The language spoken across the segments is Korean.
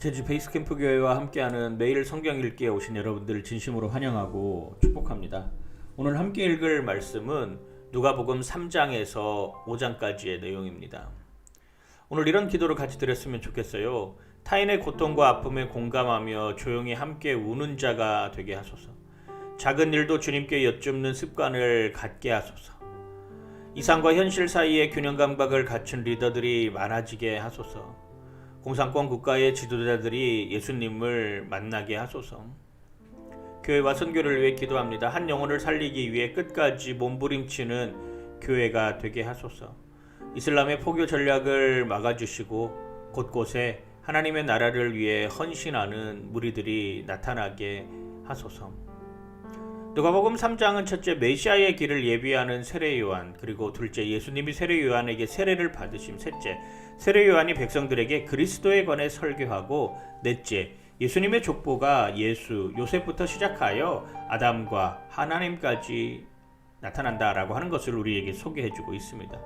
제주 베이스캠프 교회와 함께하는 매일 성경 읽기에 오신 여러분들 진심으로 환영하고 축복합니다. 오늘 함께 읽을 말씀은 누가복음 3장에서 5장까지의 내용입니다. 오늘 이런 기도를 같이 드렸으면 좋겠어요. 타인의 고통과 아픔에 공감하며 조용히 함께 우는 자가 되게 하소서. 작은 일도 주님께 여쭙는 습관을 갖게 하소서. 이상과 현실 사이의 균형 감각을 갖춘 리더들이 많아지게 하소서. 공산권 국가의 지도자들이 예수님을 만나게 하소서. 교회와 선교를 위해 기도합니다. 한 영혼을 살리기 위해 끝까지 몸부림치는 교회가 되게 하소서. 이슬람의 포교 전략을 막아주시고 곳곳에 하나님의 나라를 위해 헌신하는 무리들이 나타나게 하소서. 누가복음 3장은 첫째 메시아의 길을 예비하는 세례 요한 그리고 둘째 예수님이 세례 요한에게 세례를 받으심 셋째 세례 요한이 백성들에게 그리스도에 관해 설교하고 넷째 예수님의 족보가 예수 요셉부터 시작하여 아담과 하나님까지 나타난다라고 하는 것을 우리에게 소개해 주고 있습니다.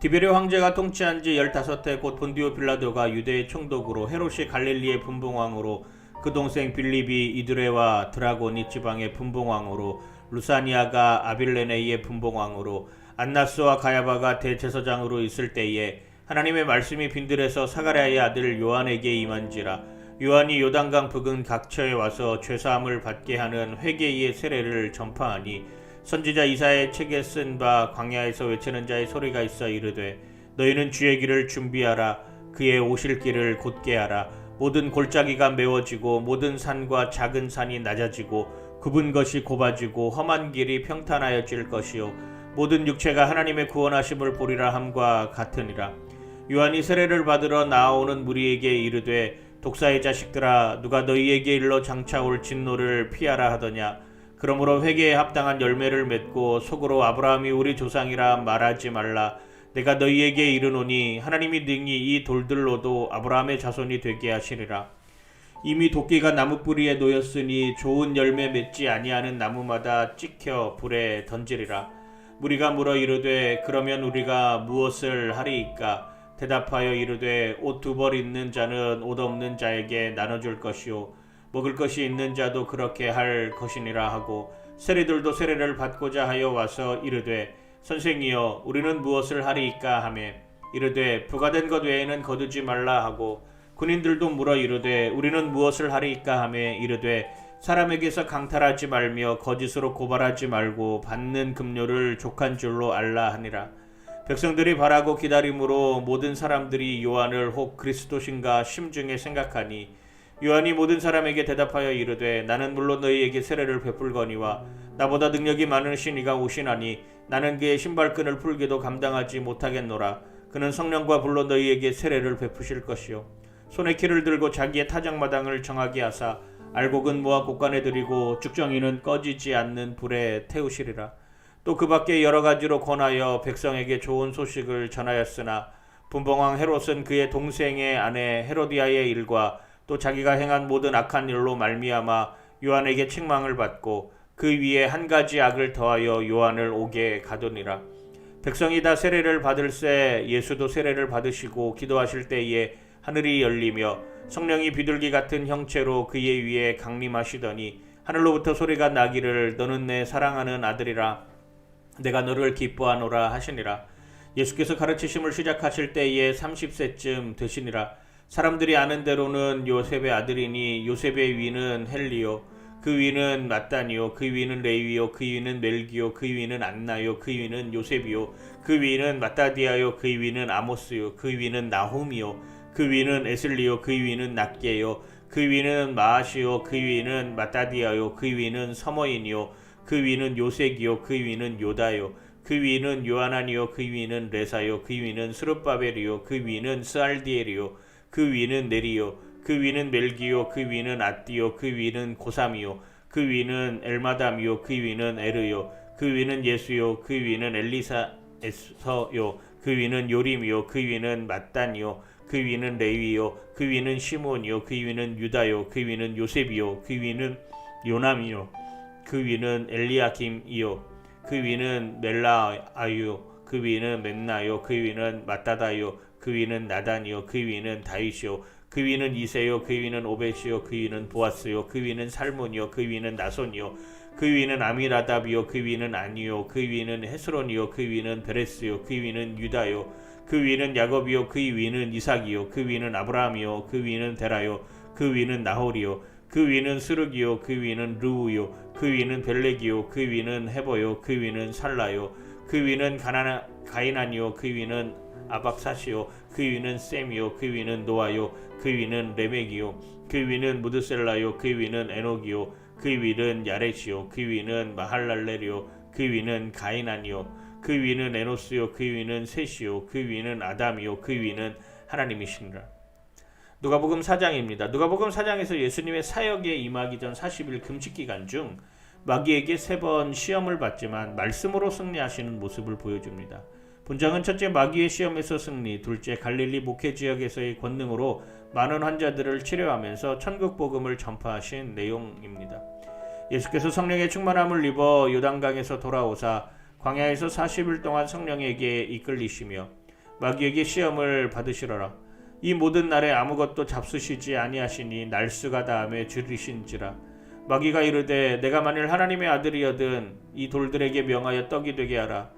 디베르 황제가 통치한 지 15해 곧 본디오 빌라도가 유대의 총독으로 헤롯이 갈릴리의 분봉왕으로 그 동생 빌립이 이드레와 드라고니 지방의 분봉왕으로 루사니아가 아빌레네이의 분봉왕으로 안나스와 가야바가 대제사장으로 있을 때에 하나님의 말씀이 빈들에서 사가랴의 아들 요한에게 임한지라. 요한이 요단강 부근 각처에 와서 죄사함을 받게 하는 회개의 세례를 전파하니 선지자 이사의 책에 쓴 바 광야에서 외치는 자의 소리가 있어 이르되 너희는 주의 길을 준비하라. 그의 오실 길을 곧게 하라 모든 골짜기가 메워지고 모든 산과 작은 산이 낮아지고 굽은 것이 곱아지고 험한 길이 평탄하여질 것이요. 모든 육체가 하나님의 구원하심을 보리라 함과 같으니라. 요한이 세례를 받으러 나아오는 무리에게 이르되 독사의 자식들아 누가 너희에게 일러 장차 올 진노를 피하라 하더냐? 그러므로 회개에 합당한 열매를 맺고 속으로 아브라함이 우리 조상이라 말하지 말라 내가 너희에게 이르노니 하나님이 능히 이 돌들로도 아브라함의 자손이 되게 하시리라. 이미 도끼가 나무 뿌리에 놓였으니 좋은 열매 맺지 아니하는 나무마다 찍혀 불에 던지리라. 무리가 물어 이르되 그러면 우리가 무엇을 하리이까? 대답하여 이르되 옷 두 벌 있는 자는 옷 없는 자에게 나눠줄 것이요. 먹을 것이 있는 자도 그렇게 할 것이니라 하고 세리들도 세례를 받고자 하여 와서 이르되 선생이여 우리는 무엇을 하리이까 하매 이르되 부가된 것 외에는 거두지 말라 하고 군인들도 물어 이르되 우리는 무엇을 하리이까 하매 이르되 사람에게서 강탈하지 말며 거짓으로 고발하지 말고 받는 급료를 족한 줄로 알라 하니라. 백성들이 바라고 기다림으로 모든 사람들이 요한을 혹 그리스도신가 심중에 생각하니 요한이 모든 사람에게 대답하여 이르되 나는 물론 너희에게 세례를 베풀거니와 나보다 능력이 많으신 이가 오시나니 나는 그의 신발끈을 풀기도 감당하지 못하겠노라. 그는 성령과 불로 너희에게 세례를 베푸실 것이요. 손에 키를 들고 자기의 타작마당을 정하게 하사 알곡은 모아 곳간에 들이고 죽정이는 꺼지지 않는 불에 태우시리라. 또 그 밖에 여러 가지로 권하여 백성에게 좋은 소식을 전하였으나 분봉왕 헤롯은 그의 동생의 아내 헤로디아의 일과 또 자기가 행한 모든 악한 일로 말미암아 요한에게 책망을 받고 그 위에 한 가지 악을 더하여 요한을 오게 가두니라. 백성이 다 세례를 받을새 예수도 세례를 받으시고 기도하실 때에 하늘이 열리며 성령이 비둘기 같은 형체로 그의 위에 강림하시더니 하늘로부터 소리가 나기를 너는 내 사랑하는 아들이라. 내가 너를 기뻐하노라 하시니라. 예수께서 가르치심을 시작하실 때에 30세쯤 되시니라. 사람들이 아는 대로는 요셉의 아들이니 요셉의 위는 헬리요 그 위는 마따니요 그 위는 레위요 그 위는 멜기요 그 위는 안나요 그 위는 요셉이요 그 위는 마따디아요 그 위는 아모스요 그 위는 나홈이요 그 위는 에슬리요 그 위는 낫게요 그 위는 마아시요 그 위는 마따디아요 그 위는 서머인이요 그 위는 요색이요 그 위는 요다요 그 위는 요하나니요 그 위는 레사요 그 위는 스룹바벨이요 그 위는 스알디엘이요 그 위는 네리요 그 위는 멜기요 그 위는 아띠요 그 위는 고삼이요 그 위는 엘마담이요 그 위는 에르요 그 위는 예수요 그 위는 엘리사에서요 그 위는 요림이요 그 위는 마단이요 그 위는 레위요 그 위는 시몬이요 그 위는 유다요 그 위는 요셉이요 그 위는 요남이요 그 위는 엘리야김이요 그 위는 멜라아요 그 위는 멘나요 그 위는 마따다요 그 위는 나단이요 그 위는 다윗이요 그 위는 이세요 그 위는 오벳이요 그 위는 보아스요 그 위는 살몬이요 그 위는 나손이요 그 위는 아미라답이요 그 위는 아니요 그 위는 헤스론이요 그 위는 베레스요 그 위는 유다요 그 위는 야곱이요 그 위는 이삭이요 그 위는 아브라함이요 그 위는 데라요 그 위는 나홀이요 그 위는 스르기요 그 위는 르우요 그 위는 벨렉이요 그 위는 헤버요 그 위는 살라요 그 위는 가나 가이난이요 그 위는 아박사시요 그 위는 셈이요 그 위는 노아요 그 위는 레멕이요 그 위는 무드셀라요 그 위는 에녹이요 그 위는 야렛이요 그 위는 마할랄렐이요 그 위는 가이난이요 그 위는 에노스요 그 위는 셋이요 그 위는 아담이요 그 위는 하나님이시니라 누가복음 4장입니다. 누가복음 4장에서 예수님의 사역에 임하기 전 40일 금식 기간 중 마귀에게 세 번 시험을 받지만 말씀으로 승리하시는 모습을 보여줍니다. 본장은 첫째 마귀의 시험에서 승리, 둘째 갈릴리 목회 지역에서의 권능으로 많은 환자들을 치료하면서 천국 복음을 전파하신 내용입니다. 예수께서 성령의 충만함을 입어 요단강에서 돌아오사 광야에서 40일 동안 성령에게 이끌리시며 마귀에게 시험을 받으시러라. 이 모든 날에 아무것도 잡수시지 아니하시니 날수가 다음에 줄이신지라 마귀가 이르되 내가 만일 하나님의 아들이여든 이 돌들에게 명하여 떡이 되게 하라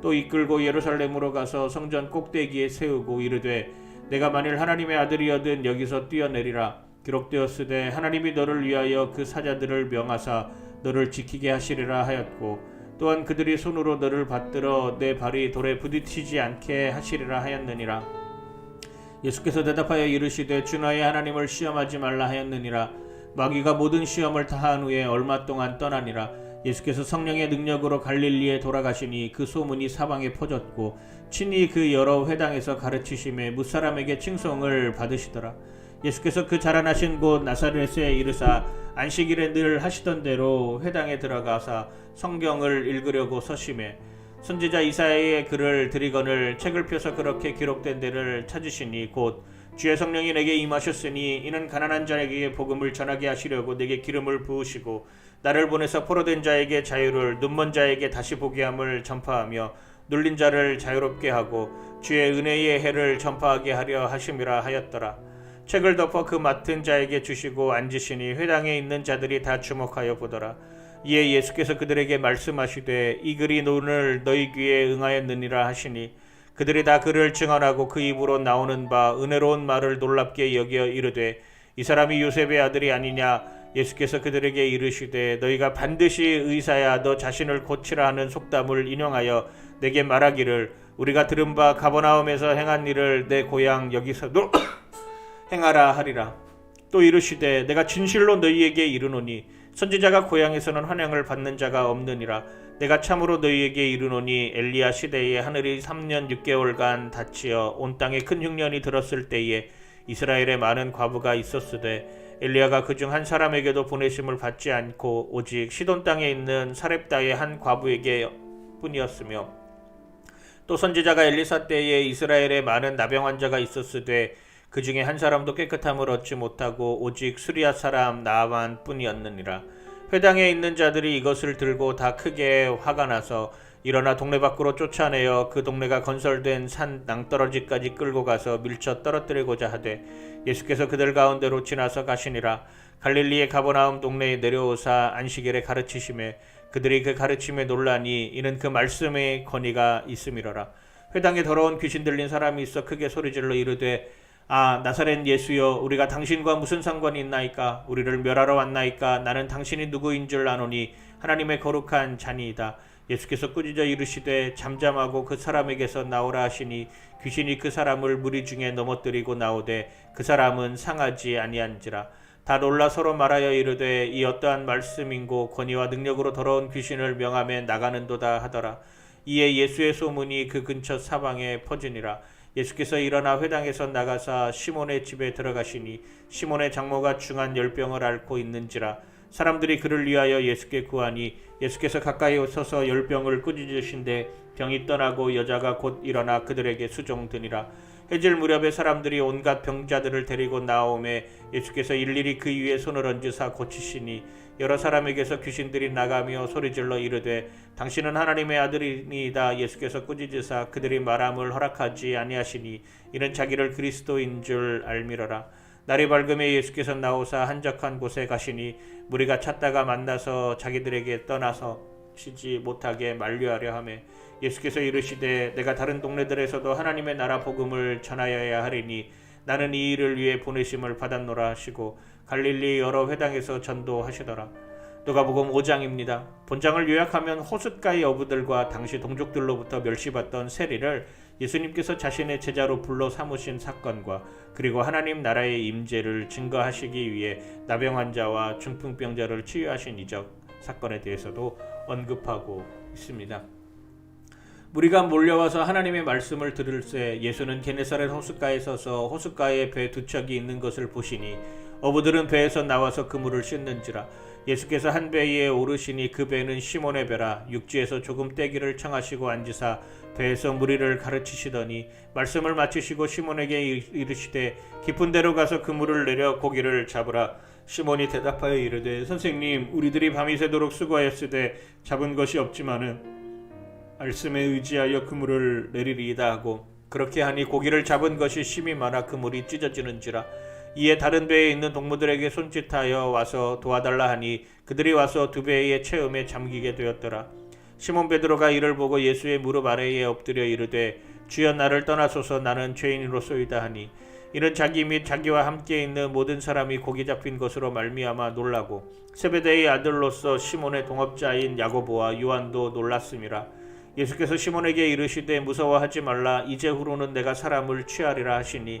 또 이끌고 예루살렘으로 가서 성전 꼭대기에 세우고 이르되 내가 만일 하나님의 아들이여든 여기서 뛰어내리라. 기록되었으되 하나님이 너를 위하여 그 사자들을 명하사 너를 지키게 하시리라 하였고 또한 그들이 손으로 너를 받들어 내 발이 돌에 부딪히지 않게 하시리라 하였느니라. 예수께서 대답하여 이르시되 주 너의 하나님을 시험하지 말라 하였느니라 마귀가 모든 시험을 다한 후에 얼마 동안 떠나니라 예수께서 성령의 능력으로 갈릴리에 돌아가시니 그 소문이 사방에 퍼졌고 친히 그 여러 회당에서 가르치심에 무사람에게 칭송을 받으시더라. 예수께서 그 자라나신 곳 나사렛에 이르사 안식일에 늘 하시던 대로 회당에 들어가사 성경을 읽으려고 서심해 선지자 이사야의 글을 드리거늘 책을 펴서 그렇게 기록된 데를 찾으시니 곧 주의 성령이 내게 임하셨으니 이는 가난한 자에게 복음을 전하게 하시려고 내게 기름을 부으시고 나를 보내서 포로된 자에게 자유를 눈먼 자에게 다시 보게 함을 전파하며 눌린 자를 자유롭게 하고 주의 은혜의 해를 전파하게 하려 하심이라 하였더라. 책을 덮어 그 맡은 자에게 주시고 앉으시니 회당에 있는 자들이 다 주목하여 보더라. 이에 예수께서 그들에게 말씀하시되 이 글이 오늘 너희 귀에 응하였느니라 하시니 그들이 다 그를 증언하고 그 입으로 나오는 바 은혜로운 말을 놀랍게 여겨 이르되 이 사람이 요셉의 아들이 아니냐 예수께서 그들에게 이르시되 너희가 반드시 의사야 너 자신을 고치라 하는 속담을 인용하여 내게 말하기를 우리가 들은 바 가버나움에서 행한 일을 내 고향 여기서도 행하라 하리라. 또 이르시되 내가 진실로 너희에게 이르노니 선지자가 고향에서는 환영을 받는 자가 없느니라. 내가 참으로 너희에게 이르노니 엘리야 시대에 하늘이 3년 6개월간 닫히어 온 땅에 큰 흉년이 들었을 때에 이스라엘에 많은 과부가 있었으되 엘리야가 그 중 한 사람에게도 보내심을 받지 않고 오직 시돈 땅에 있는 사렙다의 한 과부에게 뿐이었으며 또 선지자가 엘리사 때에 이스라엘에 많은 나병 환자가 있었으되 그 중에 한 사람도 깨끗함을 얻지 못하고 오직 수리아 사람 나만 뿐이었느니라. 회당에 있는 자들이 이것을 들고 다 크게 화가 나서 일어나 동네 밖으로 쫓아내어 그 동네가 건설된 산 낭떠러지까지 끌고 가서 밀쳐 떨어뜨리고자 하되 예수께서 그들 가운데로 지나서 가시니라. 갈릴리의 가버나움 동네에 내려오사 안식일에 가르치심에 그들이 그 가르침에 놀라니 이는 그 말씀의 권위가 있음이로라. 회당에 더러운 귀신 들린 사람이 있어 크게 소리질러 이르되 아 나사렛 예수여 우리가 당신과 무슨 상관이 있나이까? 우리를 멸하러 왔나이까? 나는 당신이 누구인 줄 아노니 하나님의 거룩한 자니이다 예수께서 꾸짖어 이르시되 잠잠하고 그 사람에게서 나오라 하시니 귀신이 그 사람을 무리 중에 넘어뜨리고 나오되 그 사람은 상하지 아니한지라. 다 놀라 서로 말하여 이르되 이 어떠한 말씀인고 권위와 능력으로 더러운 귀신을 명함에 나가는도다 하더라. 이에 예수의 소문이 그 근처 사방에 퍼지니라. 예수께서 일어나 회당에서 나가사 시몬의 집에 들어가시니 시몬의 장모가 중한 열병을 앓고 있는지라 사람들이 그를 위하여 예수께 구하니 예수께서 가까이 서서 열병을 꾸짖으신데 병이 떠나고 여자가 곧 일어나 그들에게 수종드니라. 해질 무렵에 사람들이 온갖 병자들을 데리고 나오매 예수께서 일일이 그 위에 손을 얹으사 고치시니 여러 사람에게서 귀신들이 나가며 소리질러 이르되 당신은 하나님의 아들이니이다. 예수께서 꾸짖으사 그들이 말함을 허락하지 아니하시니 이는 자기를 그리스도인 줄 알미러라 날이 밝음에 예수께서 나오사 한적한 곳에 가시니 무리가 찾다가 만나서 자기들에게 떠나서 쉬지 못하게 만류하려 하매 예수께서 이르시되 내가 다른 동네들에서도 하나님의 나라 복음을 전하여야 하리니 나는 이 일을 위해 보내심을 받았노라 하시고 갈릴리 여러 회당에서 전도하시더라. 누가복음 5장입니다. 본장을 요약하면 호숫가의 어부들과 당시 동족들로부터 멸시받던 세리를 예수님께서 자신의 제자로 불러 삼으신 사건과 그리고 하나님 나라의 임재를 증거하시기 위해 나병 환자와 중풍병자를 치유하신 이적 사건에 대해서도 언급하고 있습니다. 무리가 몰려와서 하나님의 말씀을 들을새 예수는 게네사렛 호숫가에 서서 호숫가에 배 두 척이 있는 것을 보시니 어부들은 배에서 나와서 그물을 씻는지라 예수께서 한배 위에 오르시니 그 배는 시몬의 배라 육지에서 조금 떼기를 청하시고 앉으사 배에서 무리를 가르치시더니 말씀을 마치시고 시몬에게 이르시되 깊은 데로 가서 그 물을 내려 고기를 잡으라. 시몬이 대답하여 이르되 선생님 우리들이 밤이 새도록 수고하였으되 잡은 것이 없지만은 말씀에 의지하여 그물을 내리리이다 하고 그렇게 하니 고기를 잡은 것이 심히 많아 그물이 찢어지는지라 이에 다른 배에 있는 동무들에게 손짓하여 와서 도와달라 하니 그들이 와서 두 배의 체험에 잠기게 되었더라. 시몬 베드로가 이를 보고 예수의 무릎 아래에 엎드려 이르되 주여 나를 떠나소서. 나는 죄인으로소이다 하니 이는 자기 및 자기와 함께 있는 모든 사람이 고기 잡힌 것으로 말미암아 놀라고 세베대의 아들로서 시몬의 동업자인 야고보와 요한도 놀랐음이라 예수께서 시몬에게 이르시되 무서워하지 말라. 이제후로는 내가 사람을 취하리라 하시니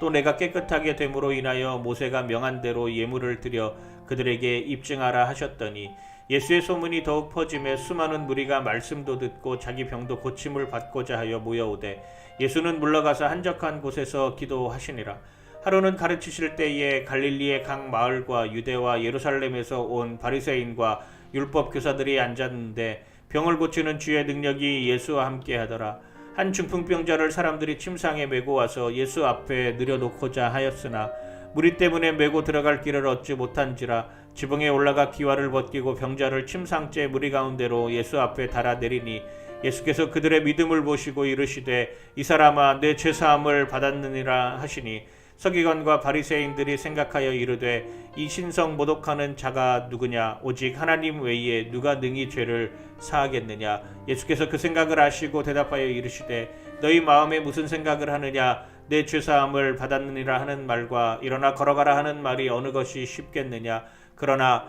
또 내가 깨끗하게 됨으로 인하여 모세가 명한 대로 예물을 드려 그들에게 입증하라 하셨더니 예수의 소문이 더욱 퍼짐에 수많은 무리가 말씀도 듣고 자기 병도 고침을 받고자 하여 모여오되 예수는 물러가서 한적한 곳에서 기도하시니라 하루는 가르치실 때에 갈릴리의 각 마을과 유대와 예루살렘에서 온 바리새인과 율법 교사들이 앉았는데 병을 고치는 주의 능력이 예수와 함께 하더라. 한 중풍병자를 사람들이 침상에 메고 와서 예수 앞에 늘여놓고자 하였으나 무리 때문에 메고 들어갈 길을 얻지 못한지라 지붕에 올라가 기와를 벗기고 병자를 침상째 무리 가운데로 예수 앞에 달아 내리니 예수께서 그들의 믿음을 보시고 이르시되 이 사람아 내 죄사함을 받았느니라 하시니 서기관과 바리새인들이 생각하여 이르되 이 신성 모독하는 자가 누구냐? 오직 하나님 외에 누가 능히 죄를 사하겠느냐? 예수께서 그 생각을 아시고 대답하여 이르시되 너희 마음에 무슨 생각을 하느냐? 내 죄사함을 받았느니라 하는 말과 일어나 걸어가라 하는 말이 어느 것이 쉽겠느냐? 그러나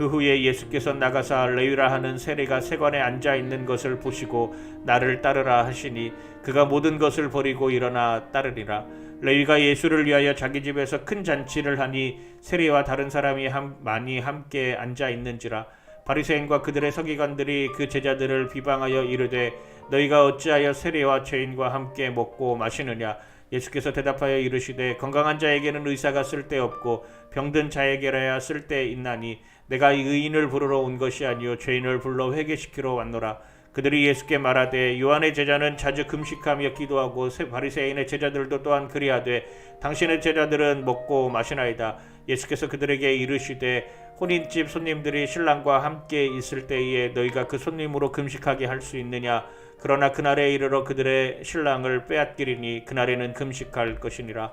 그 후에 예수께서 나가사 레위라 하는 세리가 세관에 앉아 있는 것을 보시고 나를 따르라 하시니 그가 모든 것을 버리고 일어나 따르리라. 레위가 예수를 위하여 자기 집에서 큰 잔치를 하니 세리와 다른 사람이 함, 많이 함께 앉아 있는지라. 바리새인과 그들의 서기관들이 그 제자들을 비방하여 이르되 너희가 어찌하여 세리와 죄인과 함께 먹고 마시느냐? 예수께서 대답하여 이르시되 건강한 자에게는 의사가 쓸데없고 병든 자에게라야 쓸데 있나니 내가 의인을 부르러 온 것이 아니요 죄인을 불러 회개시키러 왔노라. 그들이 예수께 말하되 요한의 제자는 자주 금식하며 기도하고 바리새인의 제자들도 또한 그리하되 당신의 제자들은 먹고 마시나이다. 예수께서 그들에게 이르시되 혼인집 손님들이 신랑과 함께 있을 때에 너희가 그 손님으로 금식하게 할 수 있느냐? 그러나 그날에 이르러 그들의 신랑을 빼앗기리니 그날에는 금식할 것이니라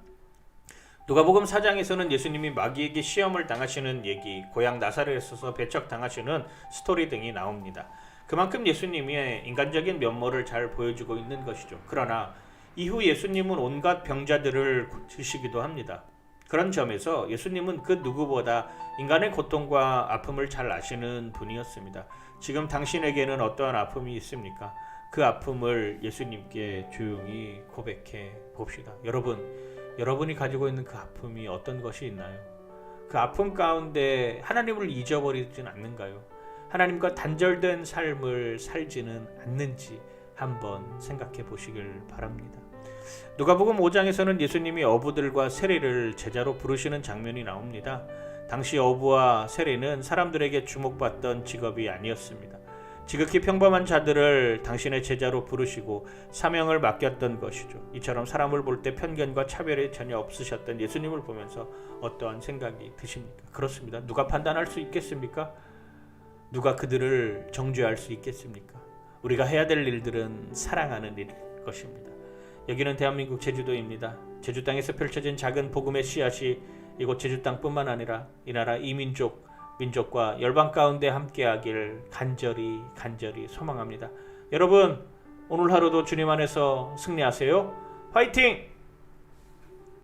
누가복음 4장에서는 예수님이 마귀에게 시험을 당하시는 얘기, 고향 나사렛에서 배척 당하시는 스토리 등이 나옵니다. 그만큼 예수님의 인간적인 면모를 잘 보여주고 있는 것이죠. 그러나 이후 예수님은 온갖 병자들을 고치시기도 합니다. 그런 점에서 예수님은 그 누구보다 인간의 고통과 아픔을 잘 아시는 분이었습니다. 지금 당신에게는 어떠한 아픔이 있습니까? 그 아픔을 예수님께 조용히 고백해 봅시다. 여러분, 여러분이 가지고 있는 그 아픔이 어떤 것이 있나요? 그 아픔 가운데 하나님을 잊어버리진 않는가요? 하나님과 단절된 삶을 살지는 않는지 한번 생각해 보시길 바랍니다. 누가복음 5장에서는 예수님이 어부들과 세리를 제자로 부르시는 장면이 나옵니다. 당시 어부와 세리는 사람들에게 주목받던 직업이 아니었습니다. 지극히 평범한 자들을 당신의 제자로 부르시고 사명을 맡겼던 것이죠. 이처럼 사람을 볼 때 편견과 차별이 전혀 없으셨던 예수님을 보면서 어떠한 생각이 드십니까? 그렇습니다. 누가 판단할 수 있겠습니까? 누가 그들을 정죄할 수 있겠습니까? 우리가 해야 될 일들은 사랑하는 일일 것입니다. 여기는 대한민국 제주도입니다. 제주 땅에서 펼쳐진 작은 복음의 씨앗이 이곳 제주 땅뿐만 아니라 이 나라 이민족 민족과 열방 가운데 함께하길 간절히 간절히 소망합니다. 여러분 오늘 하루도 주님 안에서 승리하세요. 화이팅!